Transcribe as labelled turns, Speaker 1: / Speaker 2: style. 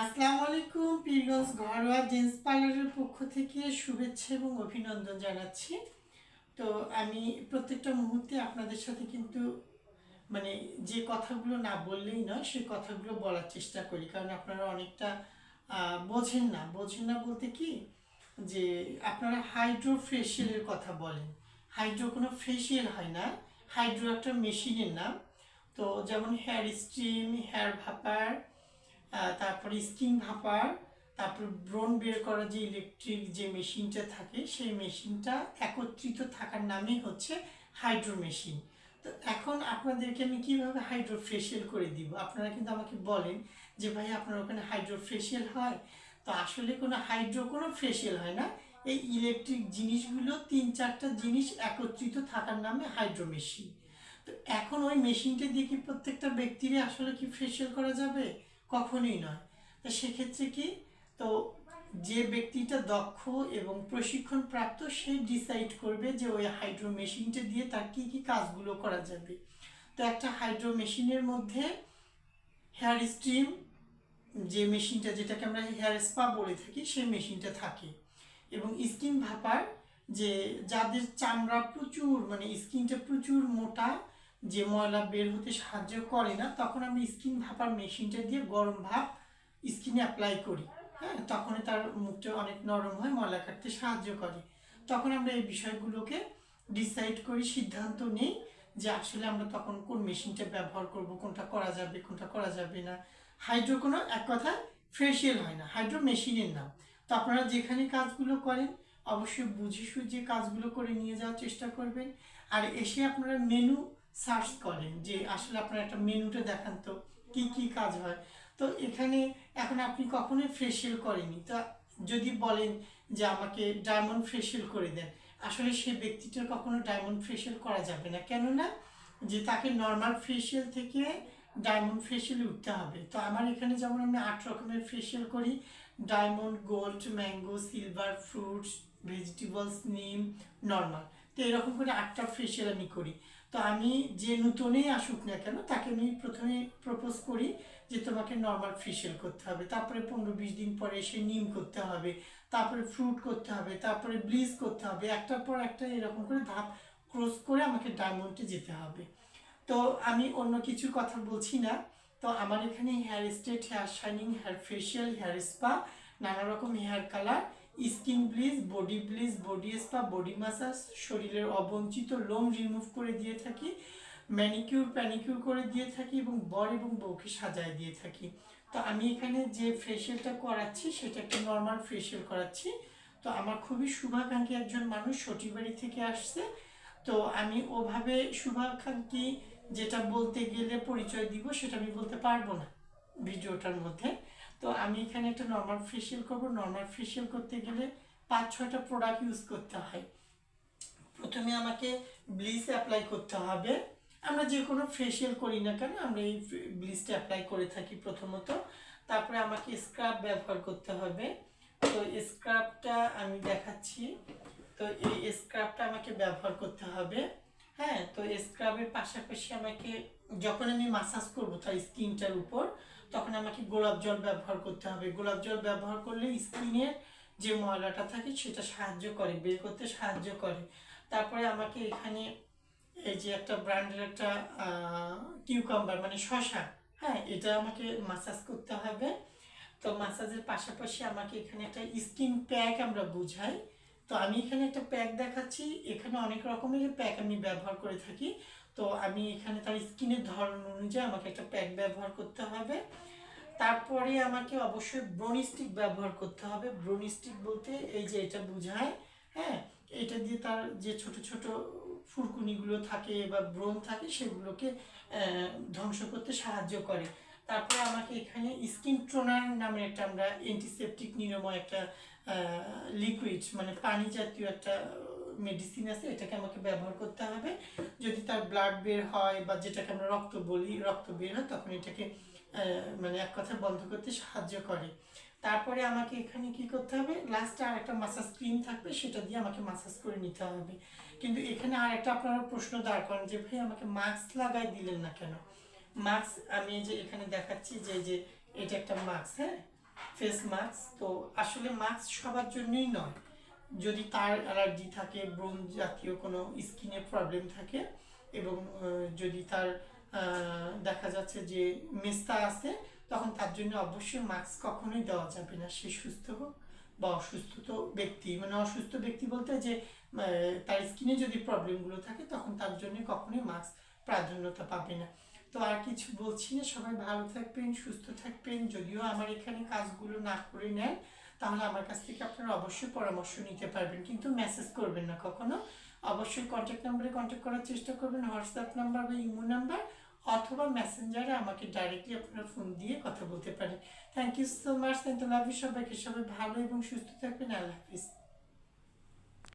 Speaker 1: আসসালামু আলাইকুম পিরগঞ্জ ঘরোয়া জেন্টস পার্লারের পক্ষ থেকে শুভেচ্ছা এবং অভিনন্দন জানাচ্ছি। তো আমি প্রত্যেকটা মুহূর্তে আপনাদের সাথে কিন্তু মানে যে কথাগুলো না বললেই নয়, সেই কথাগুলো বলার চেষ্টা করি। কারণ আপনারা অনেকটা বোঝেন না। বোঝেন না বলতে কি? যে আপনারা হাইড্রো ফেশিয়ালের কথা বলেন। হাইড্রো কোনো ফেশিয়াল হয় না। হাইড্রো একটা মেশিনের নাম। তো যেমন হেয়ার স্ট্রিম, হেয়ার ভাপার তারপরে স্কিন ভাপার, তারপর ব্রণ বের করার যে ইলেকট্রিক যে মেশিনটা থাকে, সেই মেশিনটা একত্রিত থাকার নামই হচ্ছে হাইড্রো মেশিন তো এখন আপনাদেরকে আমি কীভাবে হাইড্রো ফেশিয়াল করে দিব? আপনারা কিন্তু আমাকে বলেন যে, ভাই, আপনার ওখানে হাইড্রো ফেশিয়াল হয়? তো আসলে কোনো হাইড্রো কোনো ফেশিয়াল হয় না। এই ইলেকট্রিক জিনিসগুলো তিন চারটা জিনিস একত্রিত থাকার নামে হাইড্রো মেশিন তো এখন ওই মেশিনটা দিয়ে কি প্রত্যেকটা ব্যক্তিরই আসলে কি ফেশিয়াল করা যাবে? কখনোই নয়। তো সেক্ষেত্রে কি? তো যে ব্যক্তিটা দক্ষ এবং প্রশিক্ষণ প্রাপ্ত সে ডিসাইড করবে যে ওই হাইড্রো মেশিনটা দিয়ে তার কী কী কাজগুলো করা যাবে। তো একটা হাইড্রো মেশিনের মধ্যে হেয়ার স্ট্রিম যে মেশিনটা যেটাকে আমরা হেয়ার স্পা বলে থাকি সেই মেশিনটা থাকে। এবং স্কিন ভাপার যে যাদের চামড়া প্রচুর মানে স্কিনটা প্রচুর মোটা যে ময়লা বের হতে সাহায্য করে না, তখন আমি স্কিন ভাপার মেশিনটা দিয়ে গরম ভাপ স্কিনে অ্যাপ্লাই করি। হ্যাঁ তখন তার মুখটা অনেক নরম হয়, ময়লা কাটতে সাহায্য করে। তখন আমরা এই বিষয়গুলোকে ডিসাইড করি, সিদ্ধান্ত নিই যে আসলে আমরা তখন কোন মেশিনটা ব্যবহার করব, কোনটা করা যাবে, কোনটা করা যাবে না। হাইড্রো কোনো, এক কথায় ফেশিয়াল হয় না, হাইড্রো মেশিনের নাম। তো আপনারা যেখানে কাজগুলো করেন, অবশ্যই বুঝে সুঝে কাজগুলো করে নিয়ে যাওয়ার চেষ্টা করবেন। আর এসে আপনারা মেনু সার্চ করেন যে আসলে আপনার একটা মেনুটা দেখান তো কি কি কাজ হয়। তো এখানে এখন আপনি কখনোই ফেশিয়াল করেনি তা যদি বলেন যে আমাকে ডায়মন্ড ফেশিয়াল করে দেন, আসলে সে ব্যক্তিটার কখনো ডায়মন্ড ফেশিয়াল করা যাবে না। কেননা যে তাকে নর্মাল ফেশিয়াল থেকে ডায়মন্ড ফেশিয়ালে উঠতে হবে। তো আমার এখানে যেমন আমি আট রকমের ফেশিয়াল করি। Diamond gold mango silver fruits vegetables নিম নর্মাল তো এরকম করে আটটা ফেশিয়াল আমি করি। তো আমি যে নতুনই আসুক না কেন, তাকে আমি প্রথমে প্রপোজ করি যে তোমাকে নর্মাল ফেশিয়াল করতে হবে। তারপরে পনেরো বিশ দিন পরে এসে নিম করতে হবে, তারপরে ফ্রুট করতে হবে, তারপরে ব্লিচ করতে হবে, একটার পর একটা এরকম করে ধাপ ক্রস করে আমাকে ডায়মন্ডে যেতে হবে। তো আমি অন্য কিছু কথা বলছি না। তো আমার এখানে hair straight hair shining hair facial hair spa নানা রকম hair colour skin bleach, body bleach, body spa, body massage, শরীরের অবঞ্চিত লোম রিমুভ করে দিয়ে থাকি, ম্যানিকিউর, প্যানিকিউর করে দিয়ে থাকি এবং বর এবং বউকে সাজায় দিয়ে থাকি। তো আমি এখানে যে ফেশিয়ালটা করাচ্ছি সেটা একটা নর্মাল ফেশিয়াল করাচ্ছি। তো আমার খুবই শুভাকাঙ্ক্ষী একজন মানুষ সটিবাড়ি থেকে আসছে। তো আমি ওভাবে শুভাকাঙ্ক্ষী যেটা বলতে গেলে পরিচয় দিব, সেটা আমি বলতে পারব না ভিডিওটার মধ্যে। তো আমি এখানে একটা নর্মাল ফেশিয়াল করব। নর্মাল ফেশিয়াল করতে গেলে পাঁচ, ছয়টা প্রোডাক্ট ইউজ করতে হয়। প্রথমে আমাকে ব্লিচ অ্যাপ্লাই করতে হবে। আমরা যে কোনো ফেশিয়াল করি না কেন, আমরা এই ব্লিচটা অ্যাপ্লাই করে থাকি প্রথমত। তারপরে আমাকে স্ক্রাব ব্যবহার করতে হবে। তো স্ক্রাবটা আমি দেখাচ্ছি। তো এই স্ক্রাবটা আমাকে ব্যবহার করতে হবে। হ্যাঁ তো স্ক্রাবের পাশাপাশি আমাকে যখন আমি মাসাজ করব তার স্কিনটার উপর তখন আমাকে গোলাপ জল ব্যবহার করতে হবে। গোলাপ জল ব্যবহার করলে স্কিনের যে ময়লাটা থাকে সেটা সাহায্য করে, বের করতে সাহায্য করে। তারপরে আমাকে এখানে এই যে একটা ব্র্যান্ডের একটা কিউকাম্বার মানে শশা হ্যাঁ এটা আমাকে মাসাজ করতে হবে। তো মাসাজের পাশাপাশি আমাকে এখানে একটা স্কিন প্যাক আমরা বুঝাই। তো আমি এখানে একটা প্যাক দেখাচ্ছি। এখানে অনেক রকমের প্যাক আমি ব্যবহার করে থাকি। তো আমি এখানে তার স্কিনের ধরন অনুযায়ী আমাকে একটা প্যাক ব্যবহার করতে হবে। তারপরে আমাকে অবশ্যই ব্রোনিস্টিক ব্যবহার করতে হবে। ব্রোনিস্টিক বলতে এই যে এটা বোঝায় হ্যাঁ? এটা দিয়ে তার যে ছোট ছোট ফুরকুনিগুলো থাকে বা ব্রণ থাকে সেগুলোকে ধ্বংস করতে সাহায্য করে। তারপরে আমাকে এখানে স্কিন টোনার নামের একটা আমরা অ্যান্টিসেপটিক নিরাময় একটা লিকুইড মানে পানি জাতীয় একটা মেডিসিন আছে, এটাকে আমাকে ব্যবহার করতে হবে। যদি তার ব্লাড বের হয় বা যেটাকে আমরা রক্ত বলি, রক্ত বের হয়, তখন এটাকে মানে এক কথা বন্ধ করতে সাহায্য করে। তারপরে আমাকে এখানে কি করতে হবে? লাস্টে আর একটা মাসাজ ক্রিম থাকবে, সেটা দিয়ে আমাকে মাসাজ করে নিতে হবে। কিন্তু এখানে আর একটা আপনারা প্রশ্ন দাঁড় করেন যে, ভাই, আমাকে মাস্ক লাগাই দিলেন না কেন? মাস্ক আমি যে এখানে দেখাচ্ছি যে যে এটা একটা মাস্ক হ্যাঁ? ফেস মাস্ক তো আসলে মাস্ক সবার জন্যই নয়। যদি তার অ্যালার্জি থাকে ব্রোন জাতীয় কোনো স্কিনে প্রবলেম থাকে এবং যদি তার দেখা যাচ্ছে যে মেস্তা আছে, তখন তার জন্য অবশ্যই মাস্ক কখনোই দেওয়া যাবে না। সে সুস্থ হোক বা অসুস্থ তো ব্যক্তি মানে অসুস্থ ব্যক্তি বলতে যে তার স্কিনে যদি প্রবলেমগুলো থাকে, তখন তার জন্য কখনোই মাস্ক প্রাধান্যতা পাবে না। তো আর কিছু বলছি না। সবাই ভালো থাকবেন, সুস্থ থাকবেন। যদিও আমার এখানে কাজগুলো না করে নেন তাহলে আমার কাছ থেকে আপনারা অবশ্যই পরামর্শ নিতে পারবেন। কিন্তু মেসেজ করবেন না কখনো। অবশ্যই কন্ট্যাক্ট নাম্বারে কন্ট্যাক্ট করার চেষ্টা করবেন। হোয়াটসঅ্যাপ নাম্বার বা ইমো নাম্বার অথবা মেসেঞ্জারে আমাকে ডাইরেক্টলি আপনারা ফোন দিয়ে কথা বলতে পারেন। Thank you so much thank you সবাইকে। সবাই ভালো এবং সুস্থ থাকবেন। আল্লাহ হাফিজ।